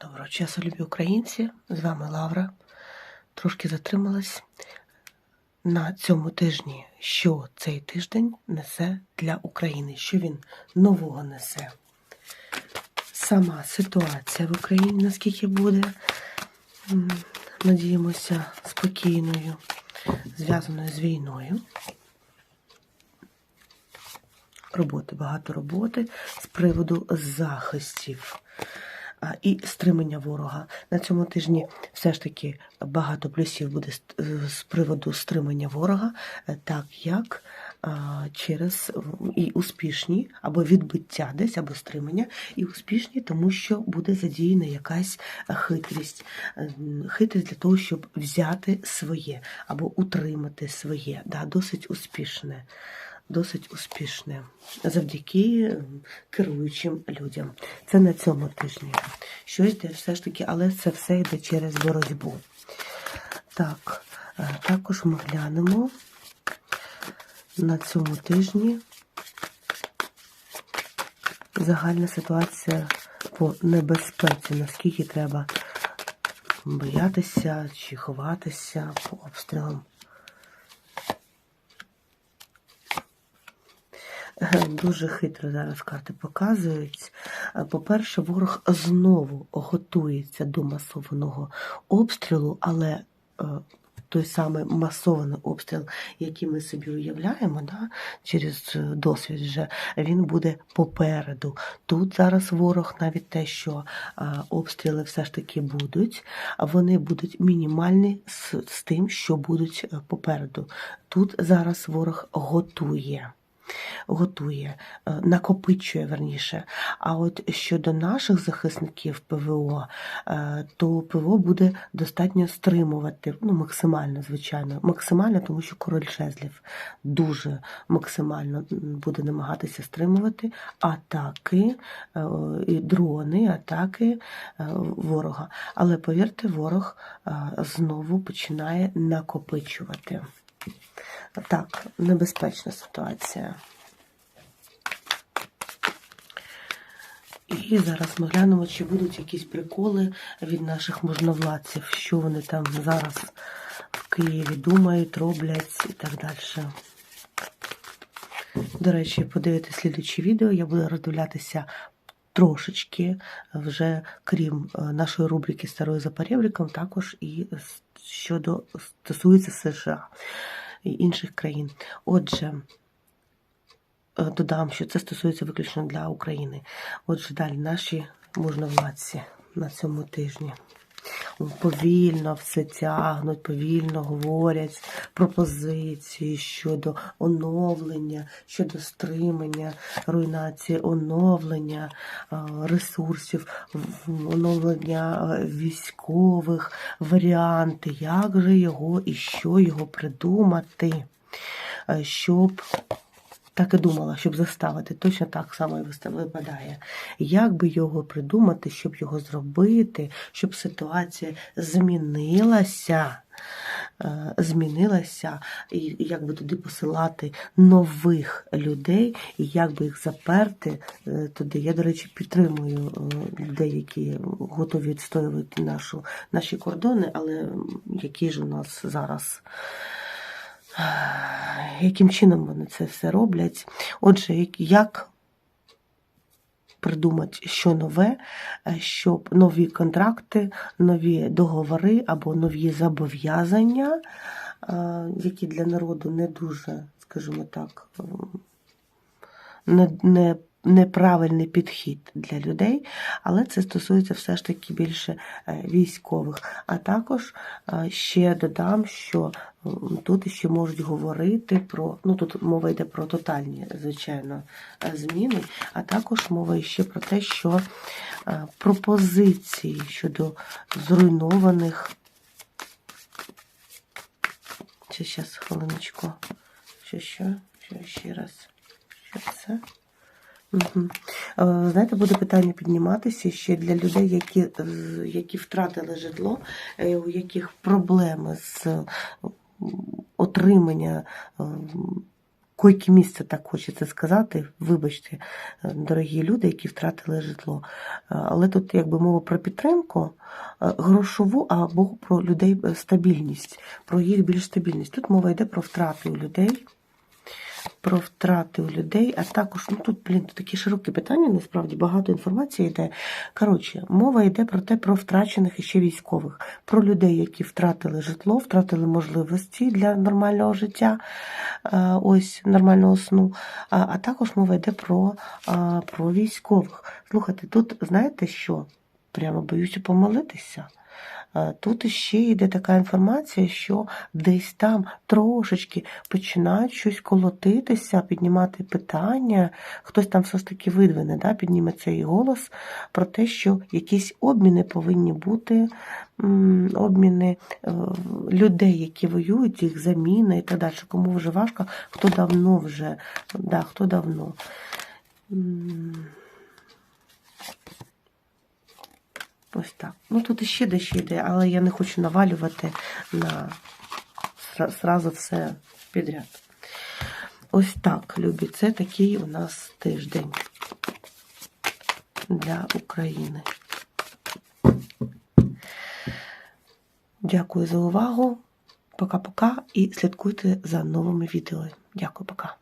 Доброго часу, любі українці! З вами Лавра. Трошки затрималась на цьому тижні. Що цей тиждень несе для України? Що він нового несе? Сама ситуація в Україні, наскільки буде, надіємося, спокійною, зв'язаною з війною. Роботи, багато роботи з приводу захистів і стримання ворога. На цьому тижні все ж таки багато плюсів буде з- приводу стримання ворога, е, так як через і успішні або відбиття десь, або стримання, і успішні, тому що буде задіяна якась хитрість. Е, Хитрість для того, щоб взяти своє або утримати своє. Да, досить успішне досить успішне завдяки керуючим людям. Це на цьому тижні. Щось де все ж таки, але це все йде через боротьбу. Так, е, також ми глянемо на цьому тижні загальна ситуація по небезпеці, наскільки треба боятися чи ховатися по обстрілам. Дуже хитро зараз карти показують. Е, По-перше, ворог знову готується до масованого обстрілу, але е, той самий масований обстріл, який ми собі уявляємо, да, через е, досвід вже він буде попереду. Тут зараз ворог навіть те, що обстріли все ж таки будуть, вони будуть мінімальні з, з тим, що будуть попереду. Тут зараз ворог готує готує, е, накопичує верніше. А от щодо наших захисників ПВО, е, то ПВО буде достатньо стримувати, ну максимально, звичайно, максимально, тому що король жезлів дуже максимально буде намагатися стримувати атаки, е, дрони, атаки ворога. Але повірте, ворог знову починає накопичувати. Так, небезпечна ситуація. І зараз ми глянемо, чи будуть якісь приколи від наших можновладців, що вони там зараз в Києві думають, роблять і так далі. До речі, подивитись слідучі відео, я буду роздивлятися трошечки, вже крім е, нашої рубрики Старою за перебріком, також і щодо стосується США інших країн. Отже, е, додам, що це стосується виключно для України. Отже, далі наші можновладці на цьому тижні. Повільно все тягнуть, повільно говорять пропозиції щодо оновлення, щодо стримання, руйнації, оновлення е, ресурсів, оновлення е, військових, варіанти, як же його і що його придумати, е, щоб так і думала, щоб заставити. Точно так само і випадає. Як би його придумати, щоб його зробити, щоб ситуація змінилася, е, змінилася, і як би туди посилати нових людей, і як би їх заперти е, туди. Я, до речі, підтримую е, людей, які готові відстоювати нашу, наші кордони, але які ж у нас зараз яким чином вони це все роблять. Отже, як- придумати що нове, е, щоб нові контракти, нові договори або нові зобов'язання, які для народу не дуже, скажімо так, не, не, неправильний підхід для людей, але це стосується все ж таки більше е, військових. А також е, ще додам, що тут ще можуть говорити про, ну тут мова йде про тотальні, звичайно, зміни, а також мова ще про те, що е, пропозиції щодо зруйнованих. Ще зараз хвилиночку. Що, що? Що ще раз? Що це? Угу. Знаєте, буде питання підніматися ще для людей, які, які втратили житло, е, у яких проблеми з отримання м, койки місця, так хочеться сказати. Вибачте, е, дорогі люди, які втратили житло. Е, Але тут якби мова про підтримку грошову, грошову або про людей е, стабільність, про їх більш стабільність. Тут мова йде про втрати у людей. Про втрати у людей, а також, ну тут, блін, тут такі широкі питання, насправді багато інформації йде. Коротше, мова йде про те, про втрачених іще військових, про людей, які втратили житло, втратили можливості для нормального життя, е, ось нормального сну. А, також мова йде про, а, про військових. Слухайте, тут знаєте що? Прямо боюся помилитися. Тут ще йде така інформація, що десь там трошечки починають щось колотитися, піднімати питання. Хтось там все ж таки видвине, да, підніме цей голос про те, що якісь обміни повинні бути, обміни е, людей, які воюють, їх заміна і так далі. Кому вже важко, хто давно вже, да, хто давно. Ось так. Ну тут іще дещо йде, але я не хочу навалювати на сра- сразу все підряд. Ось так, любі. Це такий у нас тиждень для України. Дякую за увагу. Пока-пока і слідкуйте за новими відео. Дякую, пока.